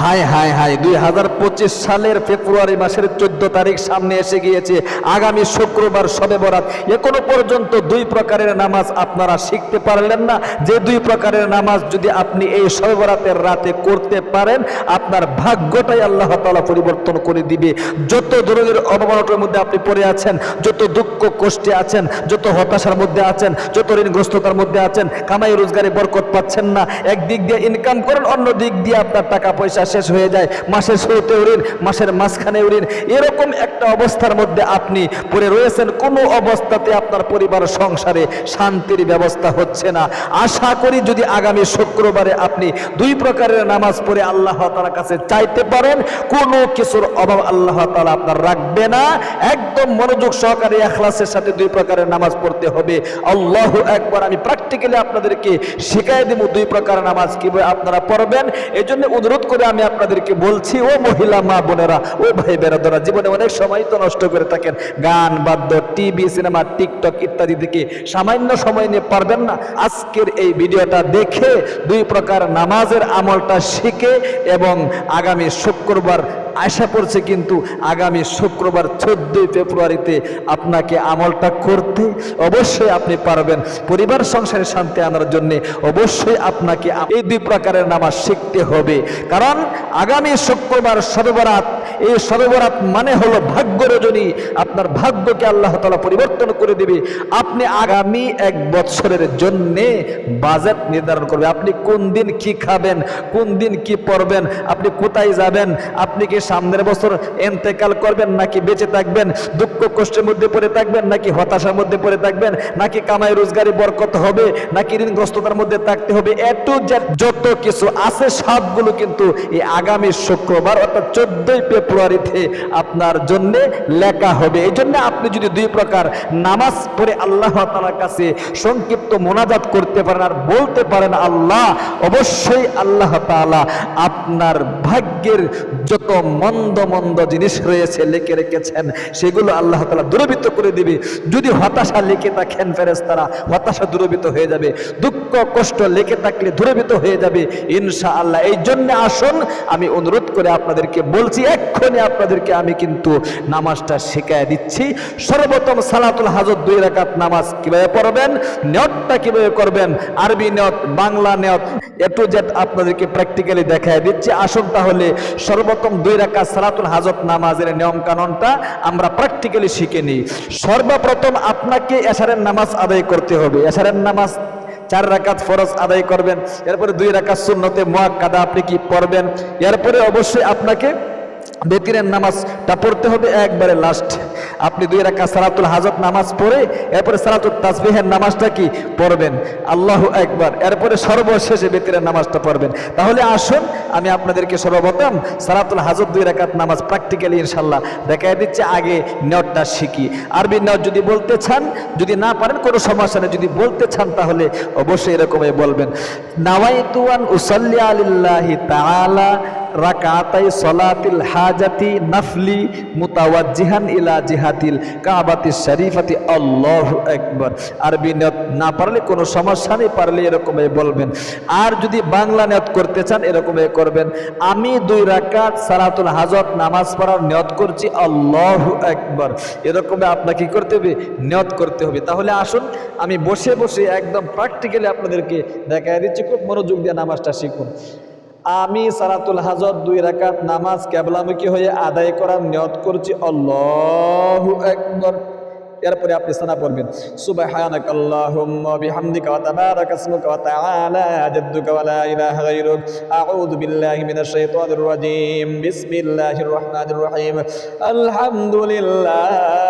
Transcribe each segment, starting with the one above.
হায় হায় হায়, দুই হাজার পঁচিশ সালের ফেব্রুয়ারি মাসের চোদ্দ তারিখ সামনে এসে গিয়েছে। আগামী শুক্রবার সবে বরাত। এখনও পর্যন্ত দুই প্রকারের নামাজ আপনারা শিখতে পারলেন না। যে দুই প্রকারের নামাজ যদি আপনি এই সবে বরাতের রাতে করতে পারেন, আপনার ভাগ্যটাই আল্লাহ তালা পরিবর্তন করে দিবে। যত ধরনের অবমানটার মধ্যে আপনি পড়ে আছেন, যত দুঃখ কষ্টে আছেন, যত হতাশার মধ্যে আছেন, যত ঋণগ্রস্ততার মধ্যে আছেন, কামাই রোজগারে বরকত পাচ্ছেন না। এক দিক দিয়ে ইনকাম করেন অন্য দিক দিয়ে আপনার টাকা পয়সা শেষ হয়ে যায়, মাসের শুরুতে ঋণ মাসের মাঝখানে ঋণ এরকম একটা অবস্থার মধ্যে আপনি পড়ে রয়েছেন, কোনো অবস্থাতে আপনার পরিবার, সংসারে শান্তির ব্যবস্থা হচ্ছে না। আশা করি যদি আগামী শুক্রবারে আপনি দুই প্রকারের নামাজ পড়ে আল্লাহ তালার কাছে চাইতে পারেন, কোনো কিছুর অভাব আল্লাহ তালা আপনার রাখবে না। একদম মনোযোগ সহকারে, এখলাসের সাথে দুই প্রকারের নামাজ পড়তে হবে। আল্লাহ একবার আমি প্র্যাকটিক্যালি আপনাদেরকে শিখাই দেবো দুই প্রকারের নামাজ কীভাবে আপনারা পড়বেন। এই জন্য অনুরোধ করে আমি আপনাদেরকে বলছি, ও মহিলা মা বোনেরা, ও ভাই বেরাদরা জীবনে অনেক সময় তো নষ্ট করে থাকেন, গান, বাদ্য, টিভি, সিনেমা, টিকটক ইত্যাদি থেকে সামান্য সময় নিয়ে পারবেন না। আজকের এই ভিডিওটা দেখে দুই প্রকার নামাজের আমলটা শিখে এবং আগামী শুক্রবার আশা পড়ছে কিন্তু আগামী শুক্রবার চোদ্দই ফেব্রুয়ারিতে আপনাকে আমলটা করতে অবশ্যই আপনি পারবেন। পরিবার, সংসারে শান্তি আনার জন্য অবশ্যই আপনাকে এই দুই প্রকারের নামাজ শিখতে হবে। কারণ আগামী শুক্রবার সর্বরাত, এই সর্বরাত মানে হলো ভাগ্য রজনী। আপনার ভাগ্যকে আল্লাহ তালা পরিবর্তন করে দিবে। আপনি আগামী এক বছরের জন্যে বাজেট নির্ধারণ করবে। আপনি কোন দিন কি খাবেন, কোন দিন কি পড়বেন আপনি কোথায় যাবেন, আপনি কি সামনের বছর এন্তেকাল করবেন নাকি বেঁচে থাকবেন, দুঃখ কষ্টের মধ্যে পড়ে থাকবেন নাকি হতাশার মধ্যে পড়ে থাকবেন, নাকি কামাই রোজগারি বরকত হবে, নাকি ঋণগ্রস্ততার মধ্যে থাকতে হবে এটু যত কিছু আছে সবগুলো কিন্তু এই আগামী শুক্রবার অর্থাৎ চোদ্দই ফেব্রুয়ারিতে আপনার জন্য লেখা হবে। এই জন্য আপনি যদি দুই প্রকার নামাজ পড়ে আল্লাহ তালার কাছে সংক্ষিপ্ত মোনাজাত করতে পারেন আর বলতে পারেন, আল্লাহ, অবশ্যই আল্লাহ তাআলা আপনার ভাগ্যের যত মন্দ মন্দ জিনিস রয়েছে লিখে রেখেছেন, সেগুলো আল্লাহ তালা দূরবীত করে দিবে। যদি হতাশা লিখে থাকেন ফেরেস্তারা হতাশা দূরবীত হয়ে যাবে। দুঃখ কষ্ট লিখে থাকলে দূরবীত হয়ে যাবে। ইনশা আল্লাহ এই জন্য আসুন, আমি অনুরোধ করে আপনাদেরকে বলছি, এক্ষুনি আপনাদেরকে আমি কিন্তু নামাজটা শেখায় দিচ্ছি। সর্বপ্রথম সালাতুল হাজত দুই রাকাত নামাজ কীভাবে পড়বেন, নিয়তটা কীভাবে করবেন, আরবি নিয়ত, বাংলা নিয়ত, এ টু জেড আপনাদেরকে প্র্যাকটিক্যালি দেখায় দিচ্ছি। আসুন তাহলে সর্বপ্রথম দুই রাকাত সালাতুল হাজত নামাজের নিয়ম কানুনটা আমরা প্র্যাকটিক্যালি শিখে নিই। সর্বপ্রথম আপনাকে এশারের নামাজ আদায় করতে হবে। এশারের নামাজ চার রাকাত ফরজ আদায় করবেন, এরপরে দুই রাকাত সুন্নতে মোয়াক্কাদা আপনি কি পড়বেন, এরপরে অবশ্যই আপনাকে বেতিরের নামাজটা পড়তে হবে একবারে লাস্ট আপনি দুই রাখা সালাতুল হাজত নামাজ পড়ে, এরপরে সালাতুল তাসবিহের নামাজটা কি? পড়বেন। আল্লাহ একবার এরপরে সর্বশেষে বেতিরের নামাজটা পড়বেন। তাহলে আসুন, আমি আপনাদেরকে সর্বপ্রথম সালাতুল হাজত দুই রাকাত নামাজ প্র্যাকটিক্যালি ইনশাল্লাহ দেখাই দিচ্ছে, আগে নেটটা শিখি। আরবি নেট যদি বলতে চান, যদি না পারেন, কোনো সমস্যা নেই। যদি বলতে চান, তাহলে অবশ্যই এরকমই বলবেন। নাওয়াইতুয়ান উসাল্লি আলিল্লাহি তাআলা রাকাতাই সলাতিল হাজাতি নাফলি মুতাওয়াজ্জিহান ইলা জিহাতিল কাবাতি শরীফাতি। আল্লাহু আকবার। আরবি নিয়ত না পারলে কোনো সমস্যা নেই, পারলে এরকমই বলবেন। আর যদি বাংলা নিয়ত করতে চান, এরকমই করবেন। আমি দুই রাকাত সালাতুল হাজত নামাজ পড়ার নিয়ত করছি, আল্লাহু একবার এরকমই আপনাকে কি করতে হবে? নিয়ত করতে হবে। তাহলে আসুন, আমি বসে বসে একদম প্র্যাকটিক্যালি আপনাদেরকে দেখা দিচ্ছি। খুব মনোযোগ দিয়ে নামাজটা শিখুন। আমি সালাতুল হাজত দুই রাকাত নামাজ কেবলামুখী হয়ে আদায় করার নিয়ত করছি। আল্লাহু আকবার। এরপরে আপনি সানা পড়বেন। সুবহানাক আল্লাহুম্মা বিহামদিকা ওয়া তাবারাকা ইসমুকা ওয়া তাআলা জাদ্দুকা ওয়া লা ইলাহা গায়রুক। আউযু বিল্লাহি মিনাশ শাইতানির রাজীম। বিসমিল্লাহির রহমানির রহিম। আলহামদুলিল্লাহি।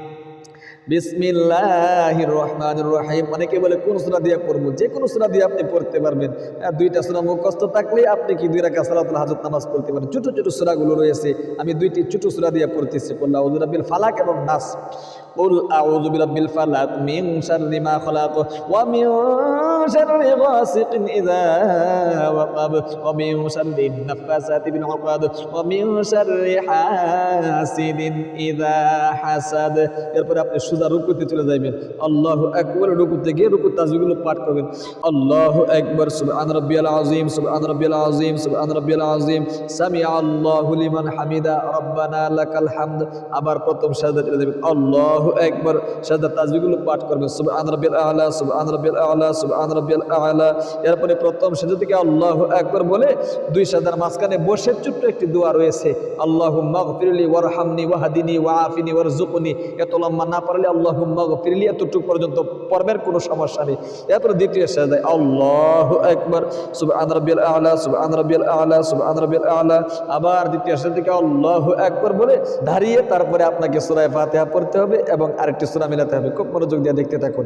বিসমিল্লাহির অনেকে বলে, কোন সুরা দিয়ে পড়ব? যে কোনো সুরা দিয়ে আপনি পড়তে পারবেন। দুইটা সুরা মুখস্থ থাকলে আপনি কি দুই রাখা সালাতুল হাজত নামাজ পড়তে পারেন ছোট ছোটো সুরাগুলো রয়েছে। আমি দুইটি ছোটো সুরা দিয়ে পড়তেছি। বললাম আউজুরাবিল ফালাক এবং নাস। উল আউজুবিল ফালাক মিন শাররি মা খালাক। ওয়া মিন شر غاسق إذا وقب ومن شر النفاثات بالعقد ومن شر حاسد إذا حسد এরপরে আপনি সোজা রুকুতে চলে যাবেন আল্লাহ একবার রুকুতে গিয়ে রুকু তাজবিগুলো পাঠ করবেন আল্লাহ একবার সুবহান রাব্বিয়াল আযীম সুবহান রাব্বিয়াল আযীম সুবহান রাব্বিয়াল আযীম সামি আল্লাহু লিমান হামিদা রব্বানা লাকাল হামদ আবার প্রথম সাজদা চলে যাবেন আল্লাহু একবার সাজদা তাজবিগুলো পাঠ করবেন সুবহান রাব্বিয়াল আ'লা সুবহান রাব্বিয়াল আ'লা সুবহান এরপরে প্রথম সাজদা থেকে আল্লাহু একবার বলে দুই সাজদার মাঝখানে বসে ছোট্ট একটি দোয়া রয়েছে। আল্লাহুম্মা গফিরলি ওয়ারহামনি ওয়াহদিনি ওয়াআফিনি ওয়ারজুকনি এত লম্বা না পারলে আল্লাহুম্মা গফিরলি এতটুকু পর্যন্ত পর্বের কোনো সমস্যা নেই। এরপরে দ্বিতীয় সাজদায় আল্লাহু আকবার। সুবহান রাব্বিয়াল আ'লা, সুবহান রাব্বিয়াল আ'লা, সুবহান রাব্বিয়াল আ'লা। আবার দ্বিতীয় সাজদা থেকে আল্লাহু একবার বলে দাঁড়িয়ে তারপরে আপনাকে সূরা ফাতিহা পড়তে হবে এবং আরেকটি সূরা মিলাতে হবে। খুব মনোযোগ দিয়ে দেখতে থাকুন।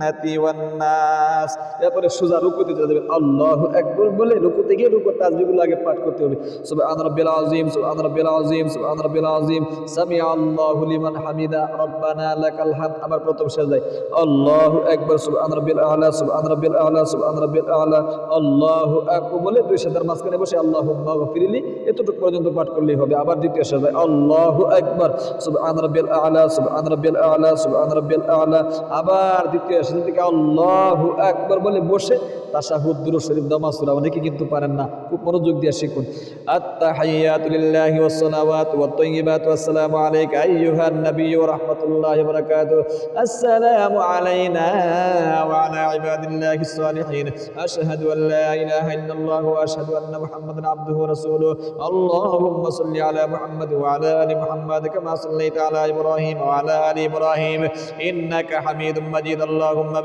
জিন্নাতি এরপরে সোজা রুকুতে চলে যাবে। আল্লাহ একবার বলে রুকুতে গিয়ে রুকুর তাসবিহগুলো আগে পাঠ করতে হবে। সবাই রাব্বিল বেলাজিম সব রাব্বিল বেলাজিম সব রাব্বিল বেলাজিম সামি আল্লাহ হুলিমান হামিদা, রব্বানা লাকাল হামদ। আবার প্রথম সেজদায় আল্লাহু আকবার সুবহান রাব্বিল আলা সুবহান রাব্বিল আলা সুবহান রাব্বিল আলা। আল্লাহ আকবার বলে দুই সাদার মাঝখানে বসে আল্লাহুম্মা ফিরিলি এতটুকু পর্যন্ত পাঠ করলেই হবে। আবার দ্বিতীয় সেজদায় আল্লাহু আকবার সুবহান রাব্বিল আলা সুবহান রাব্বিল আলা সুবহান রাব্বিল আলা। আবার দ্বিতীয় সাজদা থেকে আল্লাহু আকবার বলে বসে তাশাহুদ শরীফ দমা সূরা অনেকে কিন্তু পারেন না। খুব মনোযোগ দিয়ে শিখুন। আত্তাহিয়াতু লিল্লাহি ওয়াস সালাওয়াতু ওয়াত ওয়াসসালামু আলাইকা আইয়ুহান নাবিয়্যু ওয়া রাহমাতুল্লাহি ওয়া বারাকাতুহু আসসালামু আলাইনা ওয়া আলা ইবাদিল্লাহিস সালিহিন আশহাদু আন লা ইলাহা আলা মুহাম্মাদ ওয়া আলা আলি মুহাম্মাদ কামা সাল্লাইতা আলা ইব্রাহিম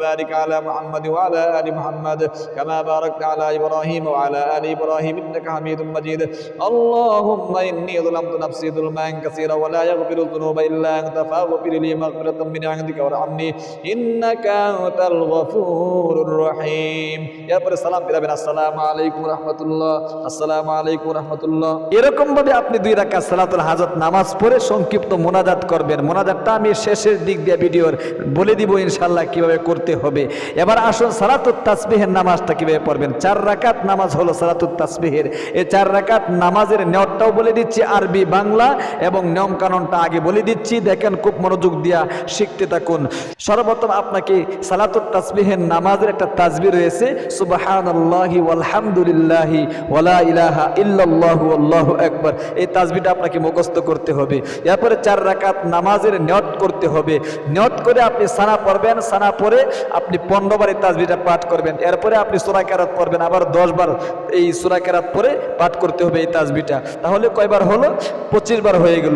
বারিক আলা মুহাম্মাদ ওয়া আলা আলি মুহাম্মাদ كما باركت على إبراهيم وعلى آل إبراهيم إنك حميد مجيد اللهم إني ظلمت نفسي ظلما كثيرا ولا يغفر الذنوب إلا أنت فاغفر لي مغفرة من عندك وارحمني إنك أنت الغفور الرحيم يا بري السلام بلا السلام عليكم ورحمة الله السلام عليكم ورحمة الله এরকম ভাবে আপনি দুই রাকাত সালাতুল হাজত নামাজ পড়ে সংক্ষিপ্ত মোনাজাত করবেন মোনাজাতটা আমি শেষের দিক দিয়ে ভিডিওর বলে দিব ইনশাল্লাহ কিভাবে করতে হবে। এবার আসুন সালাতুত তাসবিহের নামাজটা কীভাবে পড়বেন। চার রাকাত নামাজ হলো সালাতুত তাসবিহের। এই চার রাকাত নামাজের নিয়তটাও বলে দিচ্ছি আরবি বাংলা এবং নিয়ম কানুনটা আগে বলে দিচ্ছি। দেখেন খুব মনোযোগ দিয়া শিখতে থাকুন। সর্বপ্রথম আপনাকে সালাতুত তাসবিহের নামাজের একটা তাসবি রয়েছে। সুবহানাল্লাহি ওয়ালহামদুলিল্লাহি ওয়ালা ইলাহা ইল্লাল্লাহু আল্লাহু আকবার। এই তাসবিটা আপনাকে মুখস্থ করতে হবে। এরপরে চার রাকাত নামাজের নিয়ত করতে হবে। নিয়ত করে আপনি সানা পড়বেন। সানা পড়ে আপনি পনেরো বার এই তাসবিটা পাঠ করবেন। এরপরে আপনি সুরা কেরাত পড়বেন। আবার দশ বার এই সুরা কেরাত পরে পাঠ করতে হবে এই তাসবিটা তাহলে কয়বার হলো? পঁচিশ বার হয়ে গেল।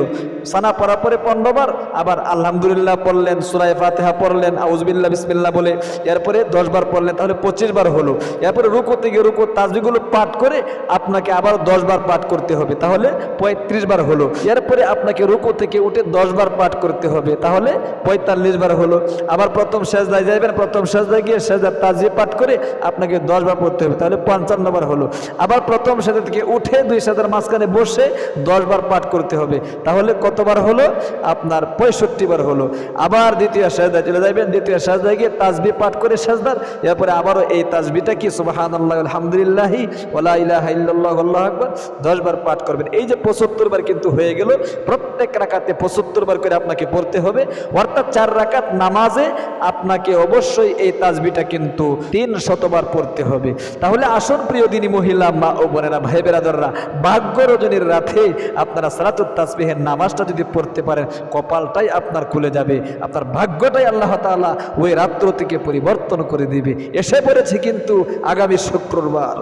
সানা পড়ার পরে পনেরো বার আবার আলহামদুলিল্লাহ পড়লেন, সুরায় ফাতেহা পড়লেন আউজবিল্লাহ বিসমিল্লাহ বলে। এরপরে দশ বার পড়লেন, তাহলে পঁচিশ বার হলো। এরপরে রুকো থেকে রুকো তাজবিগুলো পাঠ করে আপনাকে আবার দশ বার পাঠ করতে হবে। তাহলে পঁয়ত্রিশ বার হলো। এরপরে আপনাকে রুকো থেকে উঠে দশ বার পাঠ করতে হবে। তাহলে পঁয়তাল্লিশ বার হলো। আবার প্রথম সেজদায় যাবেন প্রথম সেজদায় গিয়ে সেজদার তাজি পাঠ করে আপনাকে দশ বার পড়তে হবে, তাহলে পঞ্চান্ন বার হলো। আবার প্রথম সেজদা থেকে উঠে দুই সেজার মাঝখানে বসে দশ বার পাঠ করতে হবে, তাহলে কতবার হলো? আপনার পঁয়ষট্টি বার হলো। আবার দ্বিতীয় সেজদায় চলে যাবেন দ্বিতীয় সেজদায় গিয়ে তাজবি পাঠ করে সেজদার, এরপরে আবারও এই তাজবিটা কি? সুবাহান আল্লাহ আলহামদুলিল্লাহি ওলা ইলাহা আল্লাহু আকবার, দশ বার পাঠ করবেন। এই যে পঁচাত্তর বার কিন্তু হয়ে গেল, প্রত্যেক রাকাতে পঁচাত্তর বার করে আপনাকে পড়তে হবে, অর্থাৎ চার রাকাত নামাজে আপনাকে অবশ্যই এই তাজবিটা কিন্তু তিন শতবার পড়তে হবে। তাহলে আসন প্রিয় দিনী মহিলা, মা ও বোনেরা, ভাই বেরাদররা ভাগ্য রজনীর রাতে আপনারা সালাতুত তাসবিহের নামাজটা যদি পড়তে পারেন, কপালটাই আপনার খুলে যাবে, আপনার ভাগ্যটাই আল্লাহ তাআলা ওই রাত্র থেকে পরিবর্তন করে দিবে। এসে পড়েছে কিন্তু আগামী শুক্রবার।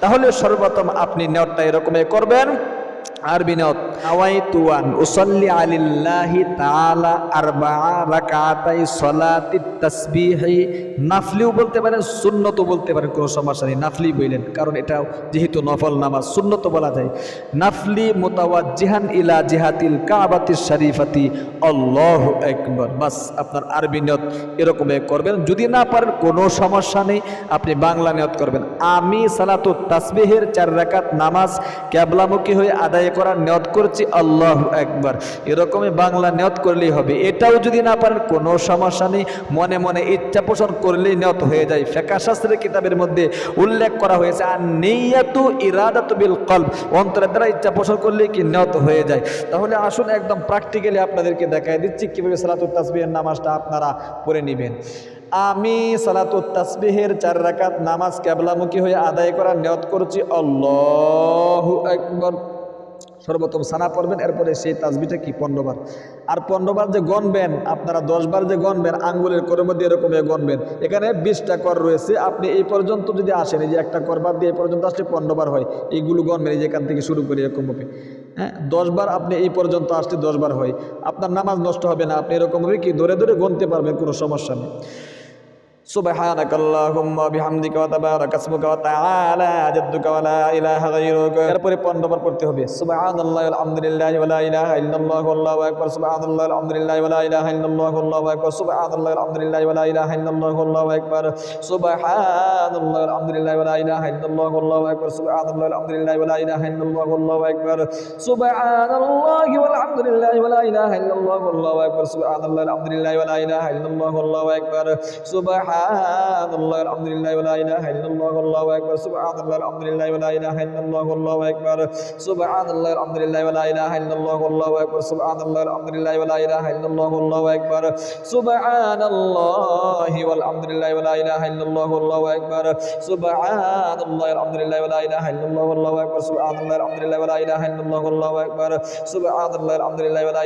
তাহলে সর্বপ্রথম আপনি নেওয়ারটা এরকমই করবেন। আরবি নিয়ত আওয়াইতুয়ান উসাল্লি আলিল্লাহি তাআলা আরবাআ রাকাতাই সলাতি তাসবিহি। নাফলিও বলতে পারেন সুন্নতও বলতে পারেন কোনো সমস্যা নেই। নাফলি বললেন কারণ এটা যেহেতু নফল নামাজ সুন্নত বলা যায়। নাফলি মোতাওয়াজ্জিহান ইলা জিহাতিল কাবাতি শরীফাতি। আল্লাহু আকবার। বাস, আপনার আরবি নিয়ত এরকম করবেন। যদি না পারেন, কোনো সমস্যা নেই, আপনি বাংলা নিয়ত করবেন। আমি সালাতু তাসবিহের চার রাকাত নামাজ ক্যাবলামুখী হয়ে আদায় করার নিয়ত করছি, আল্লাহ একবার এরকমই বাংলা নিয়ত করলেই হবে। এটাও যদি না পারেন, কোনো সমস্যা নেই। মনে মনে ইচ্ছা পোষণ করলেই নিয়ত হয়ে যায়। শাস্ত্রের কিতাবের মধ্যে উল্লেখ করা হয়েছে আর নেইয়াতু ইরাদাতু বিল কলব। অন্তরের দ্বারা ইচ্ছা পোষণ করলেই কি নিয়ত হয়ে যায়? তাহলে আসুন একদম প্র্যাকটিক্যালি আপনাদেরকে দেখাই দিচ্ছি, কীভাবে সালাতুত তাসবিহের নামাজটা আপনারা পড়ে নেবেন। আমি সালাতুত তাসবিহের চার রাকাত নামাজ ক্যাবলামুখী হয়ে আদায় করার নিয়ত করছি, আল্লাহু আকবার। সর্বপ্রথম সানা পড়বেন, এরপরে সেই তাসবিটা কি পনেরোবার আর পনেরোবার যে গণবেন, আপনারা দশবার যে গণবেন, আঙ্গুলের করের মধ্যে এরকম গণবেন। এখানে বিশটা কর রয়েছে, আপনি এই পর্যন্ত যদি আসেন, এই যে একটা করবার দিয়ে এই পর্যন্ত আসলে পনেরোবার হয়, এইগুলো গণবেন, এই যে এখান থেকে শুরু করে এরকমভাবে হ্যাঁ দশবার আপনি এই পর্যন্ত আসলে দশবার হয়। আপনার নামাজ নষ্ট হবে না, আপনি এরকমভাবে কি, ধরে ধরে গণতে পারবেন, কোনো সমস্যা নেই। سبحانك اللهم وبحمدك وتبارك اسمك وتعالى جدك ولا اله غيرك এরপরে 15 বার পড়তে হবে সুবহানাল্লাহি আলহামদুলিল্লাহি ওয়া লা ইলাহা ইল্লাল্লাহু আল্লাহু আকবার সুবহানাল্লাহি আলহামদুলিল্লাহি ওয়া লা ইলাহা ইল্লাল্লাহু আল্লাহু আকবার সুবহানাল্লাহি আলহামদুলিল্লাহি ওয়া লা ইলাহা ইল্লাল্লাহু আল্লাহু আকবার সুবহানাল্লাহি আলহামদুলিল্লাহি ওয়া লা ইলাহা ইল্লাল্লাহু আল্লাহু আকবার সুবহানাল্লাহি আলহামদুলিল্লাহি ওয়া লা ইলাহা ইল্লাল্লাহু আল্লাহু আকবার সুবহানাল্লাহি আলহামদুলিল্লাহি ওয়া লা ইলাহা ইল্লাল্লাহু আল্লাহু আকবার সুবহানাল্লাহি আলহামদুলিল্লাহি ওয়া লা ইলাহা ইল্লাল্লাহু আল্লাহু আকবার সুবহান সুবহানাল্লাহ, আলহামদুলিল্লাহ ওয়া লা ইলাহা ইল্লাল্লাহ, আল্লাহু আকবার, সুবহানাল্লাহ, আলহামদুলিল্লাহ ওয়া লা ইলাহা ইল্লাল্লাহ, আল্লাহু আকবার, সুবহানাল্লাহ, আলহামদুলিল্লাহ ওয়া লা ইলাহা ইল্লাল্লাহ, আল্লাহু আকবার, সুবহানাল্লাহ, আলহামদুলিল্লাহ ওয়া লা ইলাহা ইল্লাল্লাহ, আল্লাহু আকবার, সুবহানাল্লাহ আলহামদুলিল্লাহ ওয়া লা ইলাহা ইল্লাল্লাহ, আল্লাহু আকবার, সুবহানাল্লাহ, আলহামদুলিল্লাহ ওয়া লা ইলাহা ইল্লাল্লাহ, আল্লাহু আকবার, সুবহানাল্লাহ, আলহামদুলিল্লাহ ওয়া লা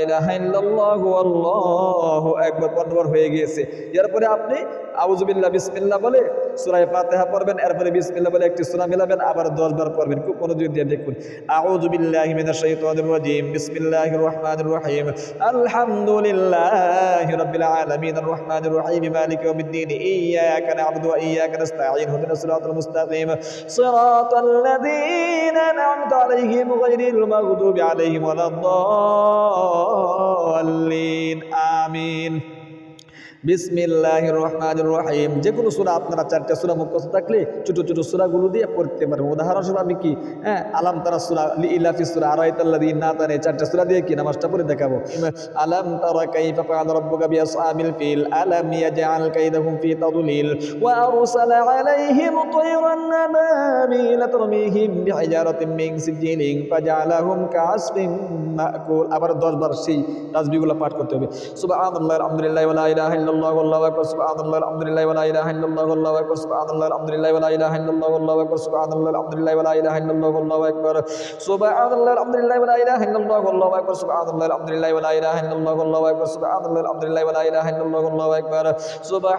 হয়ে গিয়েছে। এরপরে আপনি আউযু আউজুবিল্লাহ বিসমিল্লাহ বলে সূরায়ে ফাতিহা পড়বেন, এরপরে বিসমিল্লাহ বলে একটি সূরা মিলাবেন, আবার 10 বার পড়বেন। খুব মনোযোগ দিয়ে দেখুন। আউজুবিল্লাহি মিনাশ শাইতানির রাজিম বিসমিল্লাহির রহমানির রহিম আলহামদুলিল্লাহি রাব্বিল আলামিন রহমানির রহিম মালিকি ইয়াউমিদ্দিন ইয়্যাকা না'বুদু ওয়া ইয়্যাকা নাস্তাঈন ইহদিনাস সিরাতাল মুস্তাকিম, সিরাতাল লাযীনা আন'আমতা আলাইহিম গায়রিল মাগদুবি আলাইহিম ওয়ালাদ-দাল্লিন। রহিম যে কোনো সূরা আপনারা চারটা সূরা মুখস্থ থাকলে ছোটো ছোটো সূরাগুলো দিয়ে পড়তে পারবেন। উদাহরণস্বরূপ আমি কি হ্যাঁ আলাম তারা সূরা ইলাফি সূরা, আরাইতাল্লাযী নাতানে চারটা সূরা দিয়ে কি নামাজটা পড়ে দেখাবো? আলাম তারা কাইফা ফাআলা রাব্বুকা বিআসহাবিল ফিল, আলাম ইয়াজআল কাইদাহুম ফি তাদলিল, ওয়া আরসালা আলাইহিম তায়রান আবাবিল তারমিহিম বিহিজারাতিন মিন সিজিলিন, ফাজআলাহুম কাআসফিন মাকুল। আবার 10 বার সেই তাসবিহগুলো পাঠ করতে হবে। সুবহানাল্লাহি, আলহামদুলিল্লাহি, ওয়া লা ইলাহা ইল্লাল্লাহ আল্লাহু আকবার সুবহানাল্লাহি আলহামদুলিল্লাহি ওয়া লা ইলাহা ইল্লাল্লাহ আল্লাহু আকবার সুবহানাল্লাহি আলহামদুলিল্লাহি ওয়া লা ইলাহা ইল্লাল্লাহ আল্লাহু আকবার সুবহানাল্লাহি আলহামদুলিল্লাহি ওয়া লা ইলাহা ইল্লাল্লাহ আল্লাহু আকবার সুবহানাল্লাহি আলহামদুলিল্লাহি ওয়া লা ইলাহা ইল্লাল্লাহ আল্লাহু আকবার সুবহানাল্লাহি আলহামদুলিল্লাহি ওয়া লা ইলাহা ইল্লাল্লাহ আল্লাহু আকবার সুবহানাল্লাহি আলহামদুলিল্লাহি ওয়া লা ইলাহা ইল্লাল্লাহ আল্লাহু আকবার সুবহানাল্লাহি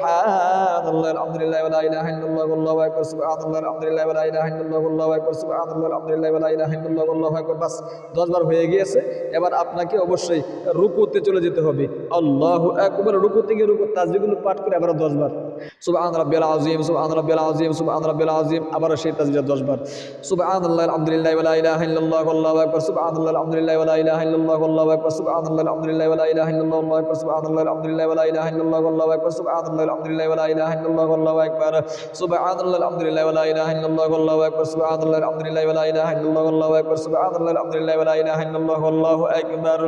আলহামদুলিল্লাহি ওয়া লা ইলাহা ইল্লাল্লাহ আল্লাহু আকবার সুবহানাল্লাহি আলহামদুলিল্লাহি ওয়া লা ইলাহা ইল্লাল্লাহ আল্লাহু আকবার সুবহানাল্লাহি আলহামদুলিল্লাহি ওয়া লা ইলাহা ইল্লাল্লাহ আল্লাহু আকবার বাস 10 বার হয়ে গিয়েছে এবার আপনাকে অবশ্যই রুকুতে চলে যেতে হবে আল্লাহু আকবার রুকু থেকে রুকু তাসবিহগুলো পাঠ করে আবার 10 বার। সুবহান রাব্বিয়াল আযীম সুবহান রাব্বিয়াল আযীম সুবহান রাব্বিয়াল আযীম আবার সেই তাসবিহ 10 বার। সুবহানাল্লাহি, আলহামদুলিল্লাহি ওয়া লা ইলাহা ইল্লাল্লাহ আল্লাহু আকবার। সুবহানাল্লাহি, আলহামদুলিল্লাহি ওয়া লা ইলাহা ইল্লাল্লাহ আল্লাহু আকবার। সুবহানাল্লাহি, আলহামদুলিল্লাহি ওয়া লা ইলাহা ইল্লাল্লাহ আল্লাহু আকবার। সুবহানাল্লাহি, আলহামদুলিল্লাহি ওয়া লা ইলাহা ইল্লাল্লাহ আল্লাহু আকবার। সুবহানাল্লাহি, আলহামদুলিল্লাহি ওয়া লা ইলাহা ইল্লাল্লাহ আল্লাহু আকবার। সুবহানাল্লাহি, আলহামদুলিল্লাহি ওয়া লা ইলাহা ইল্লাল্লাহ আল্লাহু আকবার। সুবহানাল্লাহি, আলহামদুলিল্লাহি ওয়া লা ইলাহা ইল্লাল্লাহ আল্লাহু আকবার। সুবহানাল্লাহি, আলহামদুলিল্লাহি ওয়া লা ইলাহা ইল্লাল্লাহ আল্লাহু আকবার।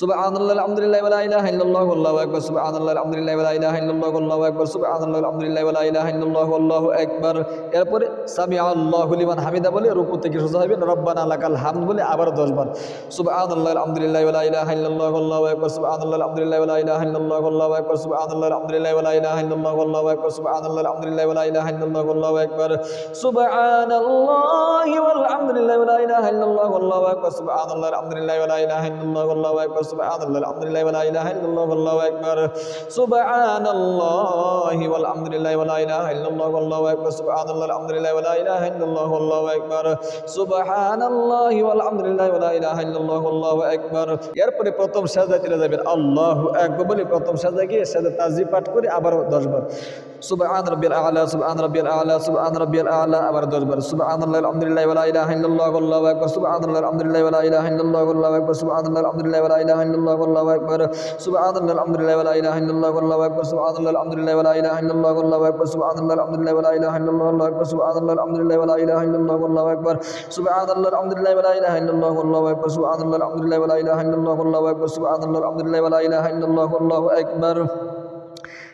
সুবহানাল্লাহ আলহামদুলিল্লাহ ওয়া লা ইলাহা ইল্লাল্লাহু আল্লাহু আকবার সুবহানাল্লাহ আলহামদুলিল্লাহ ওয়া লা ইলাহা ইল্লাল্লাহু আল্লাহু আকবার সুবহানাল্লাহ আলহামদুলিল্লাহ ওয়া লা ইলাহা ইল্লাল্লাহু আল্লাহু আকবার এরপর সামি আল্লাহু লিমান হামিদা বলে রুকু থেকে সোজা হবেন রব্বানা লাকাল হামদ বলে আবার 10 বার সুবহানাল্লাহ আলহামদুলিল্লাহ ওয়া লা ইলাহা ইল্লাল্লাহু আল্লাহু আকবার সুবহানাল্লাহ আলহামদুলিল্লাহ ওয়া লা ইলাহা ইল্লাল্লাহু আল্লাহু আকবার সুবহানাল্লাহ আলহামদুলিল্লাহ ওয়া লা ইলাহা ইল্লাল্লাহু আল্লাহু আকবার সুবহানাল্লাহ আলহামদুলিল্লাহ ওয়া লা ইলাহা ইল্লাল্লাহু আল্লাহু আকবার সুবহানাল্লাহ ওয়াল হামদুলিল্লাহ ওয়া লা ইলাহা ইল্লাল্লাহু আল্লাহু আকবার সুবহানাল্লাহ আলহামদুলিল্লাহ ওয়া লা ইলাহা ইল্লাল্লাহু আল্লাহু আকবার سبحان الله الحمد لله ولا إله إلا الله والله أكبر سبحان الله والحمد لله ولا إله إلا الله والله أكبر سبحان الله الحمد لله ولا إله إلا الله والله أكبر سبحان الله والحمد لله ولا إله إلا الله والله أكبر يار بني بطم شهادة الله أكبر بني بطم شهادة كي شهادة تازي بات كوري أبار دوجبر সুবহান রাব্বিল আলা সুবহান রাব্বিল আলা সুবহান রাব্বিল আলা আবার 10 বার সুবহানাল্লাহি আলহামদুলিল্লাহি ওয়া লা ইলাহা ইল্লাল্লাহ আল্লাহু আকবার সুবহানাল্লাহি আলহামদুলিল্লাহি ওয়া লা ইলাহা ইল্লাল্লাহ আল্লাহু আকবার সুবহানাল্লাহি আলহামদুলিল্লাহি ওয়া লা ইলাহা ইল্লাল্লাহ আল্লাহু আকবার সুবহানাল্লাহি আলহামদুলিল্লাহি ওয়া লা ইলাহা ইল্লাল্লাহ আল্লাহু আকবার সুবহানাল্লাহি আলহামদুলিল্লাহি ওয়া লা ইলাহা ইল্লাল্লাহ আল্লাহু আকবার সুবহানাল্লাহি আলহামদুলিল্লাহি ওয়া লা ইলাহা ইল্লাল্লাহ আল্লাহু আকবার সুবহানাল্লাহি আলহামদুলিল্লাহি ওয়া লা ইলাহা ইল্লাল্লাহ আল্লাহু আকবার সুবহানাল্লাহি আলহামদুলিল্লাহি ওয়া লা ইলাহা ইল্লাল্লাহ আল্লাহু আকবার সুবহানাল্লাহি আলহামদুলিল্লাহি ওয়া লা ইলাহা ইল্লাল্লাহ আল্লাহু আকবার সুবহানাল্লাহি আলহামদুলিল্লাহি ওয়া লা ইলাহা ইল্লাল্লাহ আল্লাহু আকবার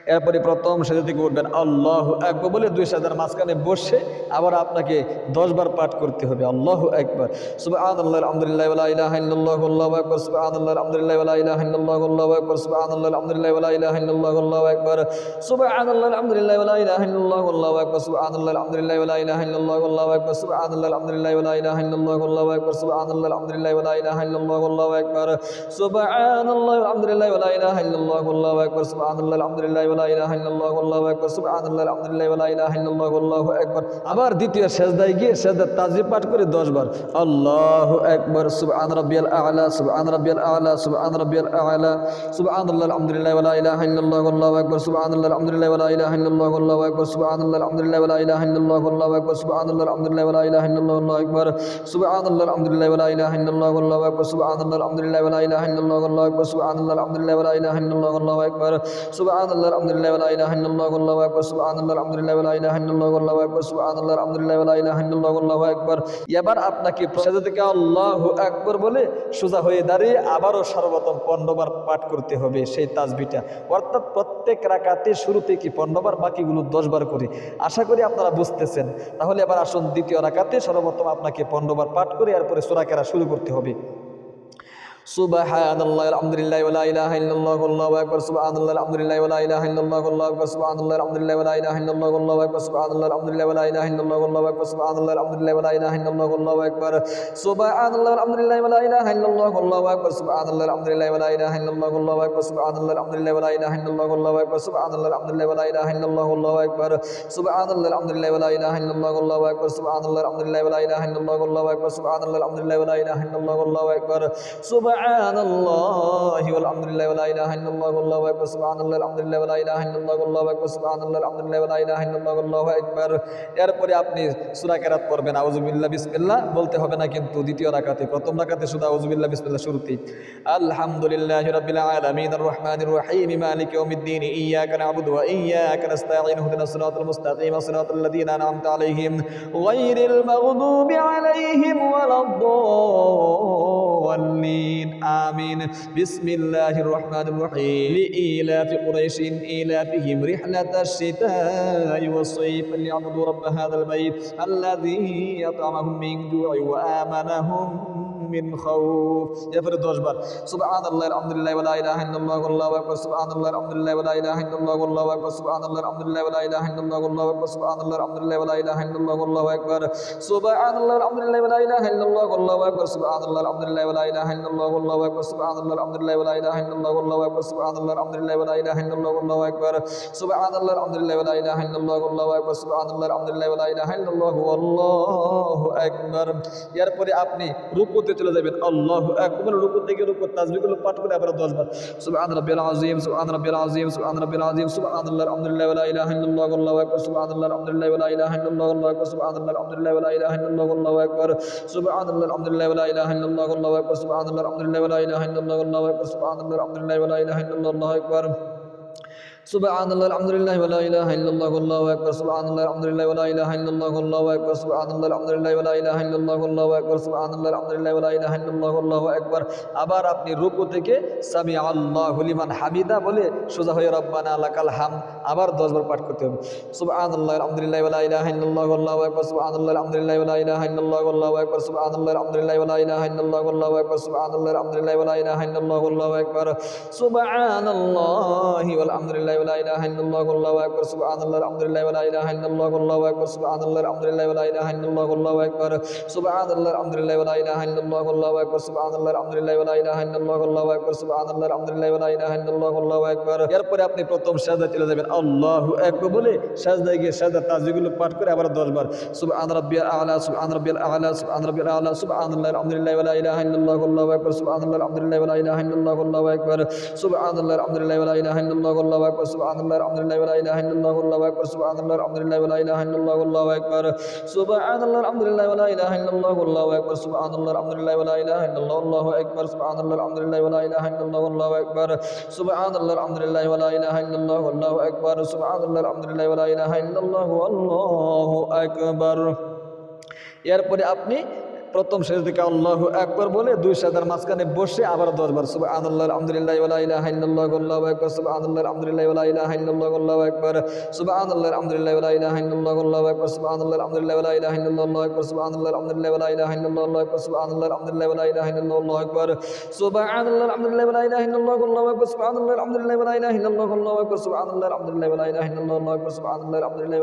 এরপরে প্রথম সেজা থেকে উঠবেন আল্লাহ একবার বলে দুই সাজার মাঝখানে বসে আবার আপনাকে দশ বার পাঠ করতে হবে। আল্লাহ একবার সুবহান আল্লাহ আলহামদুলিল্লাহ ইলাহা ইল্লাল্লাহ, আল্লাহু আলহামদুলিল্লাহ ইলাহা ইল্লাল্লাহ, আল্লাহু আলহামদুলিল্লাহ ইলাহা ইল্লাল্লাহ, আল্লাহু আলহামদুলিল্লাহ ইলাহা ইল্লাল্লাহ, আল্লাহু আলহামদুলিল্লাহ ইলাহা ইল্লাল্লাহ, আল্লাহু আলহামদুলিল্লাহ ইলাহা ইল্লাল্লাহ, আল্লাহু আলহামদুলিল্লাহ ইলাহা ইল্লাল্লাহ, আল্লাহু আলহামদুলিল্লাহ আকবার সুবহান আল্লাহ আলহামদুলিল্লাহ ওয়া লা ইলাহা ইল্লাল্লাহ আল্লাহু আকবার, সুবহানাল্লাহ, আলহামদুলিল্লাহ, ওয়া লা ইলাহা ইল্লাল্লাহ আল্লাহু আকবার। আবার দ্বিতীয় সেজদায় গিয়ে সেজদার তাজি পাঠ করে 10 বার, আল্লাহু আকবার, সুবহান রাব্বিয়াল আ'লা, সুবহান রাব্বিয়াল আ'লা, সুবহান রাব্বিয়াল আ'লা, সুবহানাল্লাহ, আলহামদুলিল্লাহ, ওয়া লা ইলাহা ইল্লাল্লাহ আল্লাহু আকবার, সুবহানাল্লাহ, আলহামদুলিল্লাহ, ওয়া লা ইলাহা ইল্লাল্লাহ আল্লাহু আকবার, সুবহানাল্লাহ, আলহামদুলিল্লাহ, ওয়া লা ইলাহা ইল্লাল্লাহ আল্লাহু আকবার, সুবহানাল্লাহ, আলহামদুলিল্লাহ, ওয়া লা ইলাহা ইল্লাল্লাহ আল্লাহু আকবার, সুবহানাল্লাহ, আলহামদুলিল্লাহ, ওয়া লা ইলাহা ইল্লাল্লাহ আল্লাহু আকবার, সুবহানাল্লাহ, আলহামদুলিল্লাহ, ওয়া লা ইলাহা ইল্লাল্লাহ আল্লাহু আকবার, সুবহানাল্লাহ, আলহামদুলিল্লাহ, ওয়া লা ইলাহা ইল্লাল্লাহ আল্লাহু আকবার, সুবহানাল্লাহ এবার আপনাকে আকবার বলে সোজা হয়ে দাঁড়িয়ে আবারও সর্বপ্রথম পনেরোবার পাঠ করতে হবে সেই তাসবিটা অর্থাৎ প্রত্যেক রাকাতে শুরু থেকে পনেরোবার, বাকিগুলো দশবার করে। আশা করি আপনারা বুঝতেছেন। তাহলে এবার আসুন দ্বিতীয় রাকাতে সর্বপ্রথম আপনাকে পনেরোবার পাঠ করে এরপরে সোরাকেরা শুরু করতে হবে। سبحان الله الحمد لله ولا اله الا الله والله اكبر سبحان الله الحمد لله ولا اله الا الله والله اكبر سبحان الله الحمد لله ولا اله الا الله والله اكبر سبحان الله الحمد لله ولا اله الا الله والله اكبر سبحان الله الحمد لله ولا اله الا الله والله اكبر سبحان الله الحمد لله ولا اله الا الله والله اكبر سبحان الله الحمد لله ولا اله الا الله والله اكبر سبحان الله الحمد لله ولا اله الا الله والله اكبر سبحان الله الحمد لله ولا اله الا الله والله اكبر سبحان الله الحمد لله ولا اله الا الله والله اكبر سبحان الله الحمد لله ولا اله الا الله والله اكبر سبحان الله الحمد لله ولا اله الا الله والله اكبر سبحان الله والحمد لله ولا اله الا الله والله اكبر سبحان الله الحمد لله ولا اله الا الله والله اكبر سبحان الله الحمد لله ولا اله الا الله والله اكبر এরপরে আপনি সূরা কেরাত পড়বেন আউযুবিল্লাহ বিসমিল্লাহ বলতে হবে না কিন্তু দ্বিতীয় রাকাতে প্রথম রাকাতে শুধু আউযুবিল্লাহ বিসমিল্লাহ শুরুতেই আলহামদুলিল্লাহি রাব্বিল আলামিন আর রহমানির রহিম মালিকি ইয়াউমিদ্দিন ইয়াকা না'বুদু ওয়া ইয়াকা নাস্তাঈন ইহদিনাস সিরাতাল মুস্তাকিম সিরাতাল লাযীনা আন'আমতা আলাইহিম গায়রিল মাগদুবি আলাইহিম المضلين آمين. بسم الله الرحمن الرحيم. لإيلاف قريش إيلافهم رحلة الشتاء. والصيف ليعبدوا رب هذا البيت الذي يطعمهم من جوع وآمنهم মিন খাউফ এরপরে 10 বার সুবহানাল্লাহি আলহামদুলিল্লাহি ওয়া লা ইলাহা ইল্লাল্লাহু আল্লাহু আকবার সুবহানাল্লাহি আলহামদুলিল্লাহি ওয়া লা ইলাহা ইল্লাল্লাহু আল্লাহু আকবার সুবহানাল্লাহি আলহামদুলিল্লাহি ওয়া লা ইলাহা ইল্লাল্লাহু আল্লাহু আকবার সুবহানাল্লাহি আলহামদুলিল্লাহি ওয়া লা ইলাহা ইল্লাল্লাহু আল্লাহু আকবার সুবহানাল্লাহি আলহামদুলিল্লাহি ওয়া লা ইলাহা ইল্লাল্লাহু আল্লাহু আকবার সুবহানাল্লাহি আলহামদুলিল্লাহি ওয়া লা ইলাহা ইল্লাল্লাহু আল্লাহু আকবার সুবহানাল্লাহি আলহামদুলিল্লাহি ওয়া লা ইলাহা ইল্লাল্লাহু আল্লাহু আকবার সুবহানাল্লাহি আলহামদুলিল্লাহি ওয়া লা ইলাহা ইল্লাল্লাহু আল্লাহু আকবার সুবহানাল্লাহি আলহামদুলিল্লাহি ওয়া লা ইলাহা ইল্লাল্লাহু আল্লাহু আকবার সুবহানাল্লাহি আলহামদুলিল্লাহি ওয়া লা ইলাহা ইল্লাল্লাহু আল্লাহু আকবার এরপরে আপনি রুকুতে চলে যাবেন আল্লাহু আকবার, রুকু থেকে রুকু তাসবিহগুলো পাঠ করে আবার 10 বার। সুবহান রাব্বিল আযীম, সুবহান রাব্বিল আযীম, সুবহান রাব্বিল আযীম সুবহানাল্লাহ আলহামদুলিল্লাহ ওয়া লা ইলাহা ইল্লাল্লাহ, আল্লাহু আকবার সুবহানাল্লাহ আলহামদুলিল্লাহ ওয়া লা ইলাহা ইল্লাল্লাহ, আল্লাহু আকবার সুবহানাল্লাহ আলহামদুলিল্লাহ ওয়া লা ইলাহা ইল্লাল্লাহ, আল্লাহু আকবার সুবহানাল্লাহ আলহামদুলিল্লাহ ওয়া লা ইলাহা ইল্লাল্লাহ, আল্লাহু আকবার সুবহানাল্লাহ আলহামদুলিল্লাহ ওয়া লা ইলাহা ইল্লাল্লাহ, আল্লাহু আকবার সুবহানাল্লাহ আলহামদুলিল্লাহ ওয়া লা ইলাহা ইল্লাল্লাহ, আল্লাহু আকবার। সুবহানাল্লাহ, আলহামদুলিল্লাহ ওয়া লা ইলাহা ইল্লাল্লাহ, আল্লাহু আকবার, সুবহানাল্লাহ, আলহামদুলিল্লাহ ওয়া লা ইলাহা ইল্লাল্লাহ, আল্লাহু আকবার, সুবহানাল্লাহ, আলহামদুলিল্লাহ ওয়া লা ইলাহা ইল্লাল্লাহ, আল্লাহু আকবার, সুবহানাল্লাহ, আলহামদুলিল্লাহ ওয়া লা ইলাহা ইল্লাল্লাহ, আল্লাহু আকবার। আবার আপনি রুকু থেকে সামি আল্লাহু লিমান হামিদা বলে সোজা হয়ে রব্বানা লাকাল হাম আবার 10 বার পাঠ করতে হবে। সুবহানাল্লাহ, আলহামদুলিল্লাহ ওয়া লা ইলাহা ইল্লাল্লাহ, আল্লাহু আকবার, সুবহানাল্লাহ, আলহামদুলিল্লাহ ওয়া লা ইলাহা ইল্লাল্লাহ, আল্লাহু আকবার, সুবহানাল্লাহ, আলহামদুলিল্লাহ ওয়া লা ইলাহা ইল্লাল্লাহ, আল্লাহু আকবার, সুবহানাল্লাহ, আলহামদুলিল্লাহ ওয়া লা ইলাহা ইল্লাল্লাহ, আল্লাহু আকবার। সুবহানাল্লাহি ওয়াল আলহামদুলিল্লাহ ওয়া লা ইলাহা ইল্লাল্লাহু, আল্লাহু আকবার, সুবহানাল্লাহ, আলহামদুলিল্লাহ ওয়া লা ইলাহা ইল্লাল্লাহু, আল্লাহু আকবার, সুবহানাল্লাহ, আলহামদুলিল্লাহ ওয়া লা ইলাহা ইল্লাল্লাহু, আল্লাহু আকবার, সুবহানাল্লাহ, আলহামদুলিল্লাহ ওয়া লা ইলাহা ইল্লাল্লাহু, আল্লাহু আকবার, সুবহানাল্লাহ, আলহামদুলিল্লাহ ওয়া লা ইলাহা ইল্লাল্লাহু, আল্লাহু আকবার, সুবহানাল্লাহ, আলহামদুলিল্লাহ ওয়া লা ইলাহা ইল্লাল্লাহু, আল্লাহু আকবার। এরপরে আপনি প্রথম সাজদা চলে যাবেন, আল্লাহু আকবার বলে সাজদায় গিয়ে সাজদা তাজবিগুলো পাঠ করে আবার 10 বার, সুবহান রাব্বিয়াল আলা, সুবহান রাব্বিয়াল আলা, সুবহান রাব্বিয়াল আলা, সুবহানাল্লাহ, আলহামদুলিল্লাহ ওয়া লা ইলাহা ইল্লাল্লাহু, আল্লাহু আকবার, সুবহানাল্লাহ, আলহামদুলিল্লাহ ওয়া লা ইলাহা ইল্লাল্লাহু আলহামদুলিল্লাহ ওয়া লা সুবহানাল্লাহ আলহামদুলিল্লাহ ওয়া লা ইলাহা ইল্লাল্লাহু আল্লাহু আকবার সুবহানাল্লাহ আলহামদুলিল্লাহ ওয়া লা ইলাহা ইল্লাল্লাহু আল্লাহু আকবার সুবহানাল্লাহ আলহামদুলিল্লাহ ওয়া লা ইলাহা ইল্লাল্লাহু আল্লাহু আকবার সুবহানাল্লাহ আলহামদুলিল্লাহ ওয়া লা ইলাহা ইল্লাল্লাহু আল্লাহু আকবার সুবহানাল্লাহ আলহামদুলিল্লাহ ওয়া লা ইলাহা ইল্লাল্লাহু আল্লাহু আকবার সুবহানাল্লাহ আলহামদুলিল্লাহ ওয়া লা ইলাহা ইল্লাল্লাহু আল্লাহু আকবার সুবহানাল্লাহ আলহামদুলিল্লাহ ওয়া লা ইলাহা ইল্লাল্লাহু আল্লাহু আকবার এরপরে আপনি প্রথম শেষ দিকে আল্লাহ একবার বলে দুই সাদার মাঝখানে বসে আবার দশবার সুবাহ আল্লাহ আলহামদুলিল্লাহ ইল্লাল্লাহ আল্লাহু আকবার সুবাহ আল্লাহ আলহামদুলিল্লাহ আল্লাহু আকবার সুবাহ আল্লাহ আলহামদুলিল্লাহ আল্লাহু আকবার সুবাহ আল্লাহ আলহামদুলিল্লাহ আল্লাহু আকবার সুবাহ আল্লাহ আলহামদুলিল্লাহ আল্লাহু আকবার সুবাহ আল্লাহ আলহামদুলিল্লাহ আল্লাহু আকবার সুবাহ আল্লাহ আলহামদুলিল্লাহ আল্লাহু আকবার সুবাহ আল্লাহ আলহামদুলিল্লাহ আল্লাহু আকবার সুবাহ আল্লাহ আলহামদুলিল্লাহ আল্লাহু আকবার সুবাহ আল্লাহ আলহামদুলিল্লাহ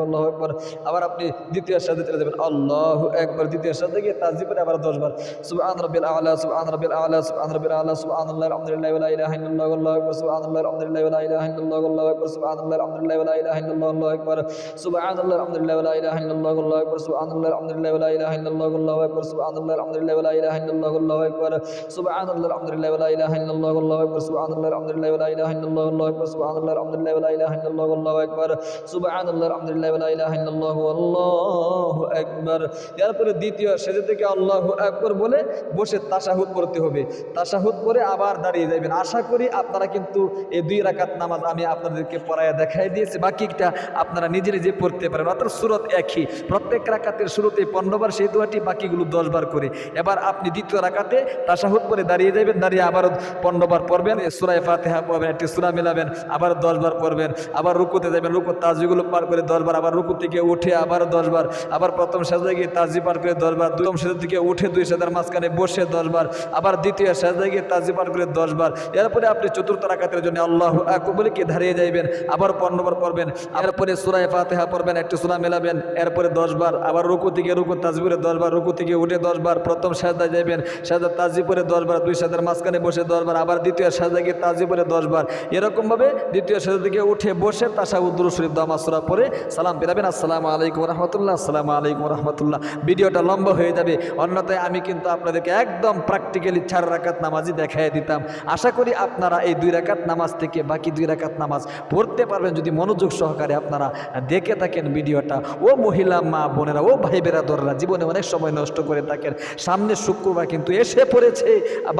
আল্লাহু আকবার আবার আপনি দ্বিতীয় সাথে চলে যাবেন আল্লাহু আকবার দ্বিতীয় গিয়ে তাজি করে আবার 10 বার সুবহান রাব্বিল আলা সুবহান রাব্বিল আলা সুবহান রাব্বিল আলা সুবহানাল্লাহ আলহামদুলিল্লাহ ওয়ালা ইলাহা ইল্লাল্লাহ আল্লাহু আকবার সুবহানাল্লাহ আলহামদুলিল্লাহ ওয়ালা ইলাহা ইল্লাল্লাহ আল্লাহু আকবার সুবহানাল্লাহ আলহামদুলিল্লাহ ওয়ালা ইলাহা ইল্লাল্লাহ আল্লাহু আকবার সুবহানাল্লাহ আলহামদুলিল্লাহ ওয়ালা ইলাহা ইল্লাল্লাহ আল্লাহু আকবার সুবহানাল্লাহ আলহামদুলিল্লাহ ওয়ালা ইলাহা ইল্লাল্লাহ আল্লাহু আকবার সুবহানাল্লাহ আলহামদুলিল্লাহ ওয়ালা ইলাহা ইল্লাল্লাহ আল্লাহু আকবার সুবহানাল্লাহ আলহামদুলিল্লাহ ওয়ালা ইলাহা ইল্লাল্লাহ আল্লাহু আকবার সুবহানাল্লাহ আলহামদুলিল্লাহ ওয়ালা ইলাহা ইল্লাল্লাহ আল্লাহু আকবার সুবহানাল্লাহ আলহামদুলিল্লাহ ওয়ালা ইলাহা ইল্লাল্লাহ আল্লাহু আকবার সুবহানাল্লাহ আলহামদুলিল্লাহ ওয়ালা ইলাহা ইল্লাল্লাহ আল্লাহু আকবার এরপরে দ্বিতীয় সেজে থেকে আল্লাহু আকবার বলে, বসে তাশাহুদ পড়তে হবে। তাশাহুদ পরে আবার দাঁড়িয়ে যাবেন আশা করি আপনারা কিন্তু এই দুই রাকাত নামাজ আমি আপনাদেরকে পড়ায় দেখাই দিয়েছি। বাকিটা আপনারা নিজে নিজে পড়তে পারেন। অর্থাৎ সুরত একই। প্রত্যেক রাকাতের শুরুতে পনেরোবার সেই দোয়াটি, বাকিগুলো দশবার করে। এবার আপনি দ্বিতীয় রাকাতে তাশাহুদ পরে দাঁড়িয়ে যাবেন দাঁড়িয়ে আবার পনেরোবার পড়বেন। সুরায় ফাতেহা পড়বেন, একটি সুরা মেলাবেন, আবার দশবার পড়বেন, আবার রুকুতে যাবেন রুকু তাজিগুলো পার করে দশবার আবার রুকু থেকে উঠে আবার দশবার আবার প্রথম সাজায় গিয়ে তাজি পার করে দশবার দুই সাজা থেকে উঠে দুই সাজার মাঝখানে বসে দশবার আবার দ্বিতীয় সাজায় গিয়ে তাজি পার করে দশবার এরপরে আপনি চতুর্থ রাকাতের জন্য আল্লাহ বলে কি দাঁড়িয়ে যাইবেন? আবার পনেরোবার পড়বেন। এরপরে সুরায় ফাতেহা পড়বেন, একটু সুরা মেলাবেন। এরপরে দশবার আবার রুকু থেকে রুকু তাজবিরে দশবার রুকু থেকে উঠে দশবার প্রথম সাজায় যাইবেন। সাজা তাজি পরে দশবার দুই সাজার মাঝখানে বসে দশবার আবার দ্বিতীয় সাজা গিয়ে তাজি পরে দশবার এরকমভাবে দ্বিতীয় সাজা থেকে উঠে বসে তাসা উদ্দুর শরীফ দামাসুরা পরে সালাম পেরাবেন আসসালামু আলাইকুম রহমতুল্লাহ, আসসালামু আলাইকুম রহমতুল্লাহ। ভিডিওটা লম্বা হয়ে যাবে। অন্যথায় আমি কিন্তু আপনাদেরকে একদম প্র্যাকটিক্যালি চার রাকাত নামাজই দেখাই দিতাম। আশা করি আপনারা এই দুই রাকাত নামাজ থেকে বাকি দুই রাকাত নামাজ পড়তে পারবেন। যদি মনোযোগ সহকারে আপনারা দেখে থাকেন ভিডিওটা, ও মহিলা, মা, বোনেরা, ও ভাই বেরাদররা জীবনে অনেক সময় নষ্ট করে থাকেন। সামনে শুক্রবার কিন্তু এসে পড়েছে।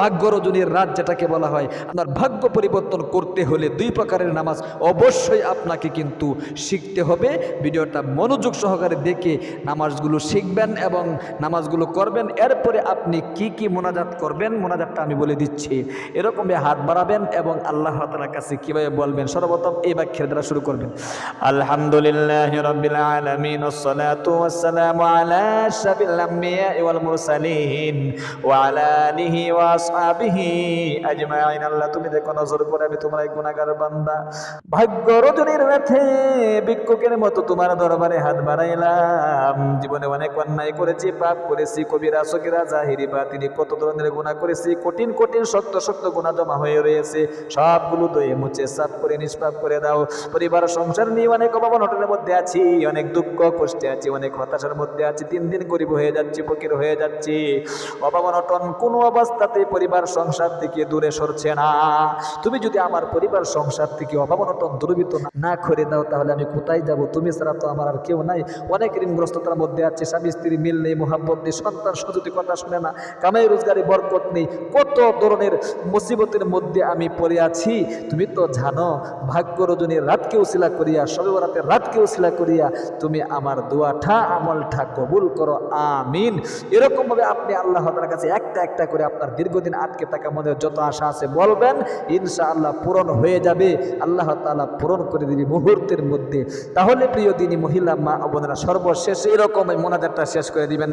ভাগ্য রজনীর রাত যেটাকে বলা হয়। আপনার ভাগ্য পরিবর্তন করতে হলে দুই প্রকারের নামাজ অবশ্যই আপনাকে কিন্তু শিখতে হবে। ভিডিওটা মনোযোগ সহকারে দেখে নামাজগুলো শিখবেন এবং নামাজগুলো করবেন, এরপরে আপনি কি কি মোনাজাত করবেন, মোনাজাতটা আমি বলে দিচ্ছি। এরকমভাবে হাত বাড়াবেন এবং আল্লাহ তালার কাছে কীভাবে বলবেন, সর্বপ্রথম এই বাক্যের দ্বারা শুরু করবেন। আলহামদুলিল্লাহ আলা তুমি দেখো নজর করে আমি তোমার এক গুনাহগার বান্দা। ভাগ্য রজনীর রাতে ভিক্ষুকের মতো তোমার দরবারে হাত বাড়াইলাম। জীবনে অনেক অন্যায় করেছি পাপ করেছি কবিরা সকিরা জাহিরি বা তিনি কত ধরনের গুণা করেছি, কঠিন কঠিন শক্ত শক্ত গুণা জমা হয়ে রয়েছে, সবগুলো দয়ে মুছে, সাফ করে, নিষ্পাপ করে দাও। পরিবার, সংসার নিয়ে অনেক অভাবন হোটেলের মধ্যে আছি, অনেক দুঃখ, কষ্টে আছি, অনেক হতাশার মধ্যে আছি, দিন দিন গরিব হয়ে যাচ্ছি, ফকির হয়ে যাচ্ছি। অভাবন অটন কোনো অবস্থাতে পরিবার, সংসার থেকে দূরে সরছে না। তুমি যদি আমার পরিবার, সংসার থেকে অভাবন অটন দুর্বৃত্ত না- করে দাও, তাহলে আমি কোথায় যাব? তুমি ছাড়া তো আমার আর কেউ নাই। অনেক ঋণগ্রস্ততার মধ্যে আছে, স্বামী, স্ত্রী মিল নেই মোহাব্বত নেই সন্তান সন্ততি কথা শুনে না, কামাই রোজগারি বরকত নেই। কত ধরনের মুসিবতের মধ্যে আমি পড়ে আছি, তুমি তো জানো, ভাগ্য রজনীর রাতকে উশিলা করিয়া সবে রাতের রাতকে উশিলা করিয়া, তুমি আমার দোয়াঠা আমলটা কবুল করো, আমিন। এরকমভাবে আপনি আল্লাহ তাআলার কাছে একটা একটা করে আপনার দীর্ঘদিন আটকে থাকা মনে যত আশা আছে বলবেন, ইনশাআল্লাহ পূরণ হয়ে যাবে। আল্লাহ তাআলা পূরণ করে দিবি মুহূর্তের মধ্যে। তাহলে প্রিয় দিনী মহিলা, মা বোনেরা সর্বশেষ এরকম এই মোনাজাতটা শেষ করে দিবেন।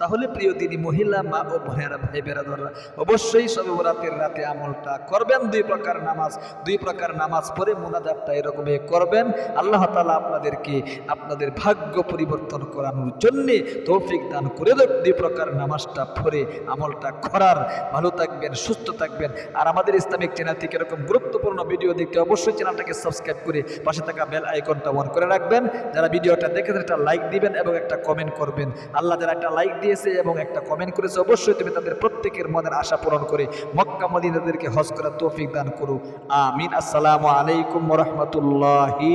তাহলে প্রিয় দিনী মহিলা, মা ও বোনেরা ভাই বেরাদাররা অবশ্যই সবে বরাতের রাতে আমলটা করবেন। দুই প্রকার নামাজ, দুই প্রকার নামাজ পড়ে মোনাজাতটা এরকমই করবেন। আল্লাহ তাআলা আপনাদেরকে আপনাদের ভাগ্য পরিবর্তন করানোর জন্যে তৌফিক দান করে দেব দুই প্রকার নামাজটা পড়ে আমলটা করার। ভালো থাকবেন, সুস্থ থাকবেন। আর আমাদের ইসলামিক চ্যানেল থেকে এরকম গুরুত্বপূর্ণ ভিডিও দেখতে অবশ্যই চ্যানেলটাকে সাবস্ক্রাইব করে পাশে থাকা বেল আইকনটা অন করে রাখবেন। যারা ভিডিওটা দেখেছেন, একটা লাইক দিবেন এবং একটা কমেন্ট করবেন। আল্লাহ যারা একটা লাইক দিয়েছে এবং একটা কমেন্ট করেছে, অবশ্যই তুমি তাদের প্রত্যেকের মনের আশা পূরণ করে মক্কা মদিনাদেরকে হজ করার তৌফিক দান করো। আমিন। আসসালামু আলাইকুম রহমতুল্লাহি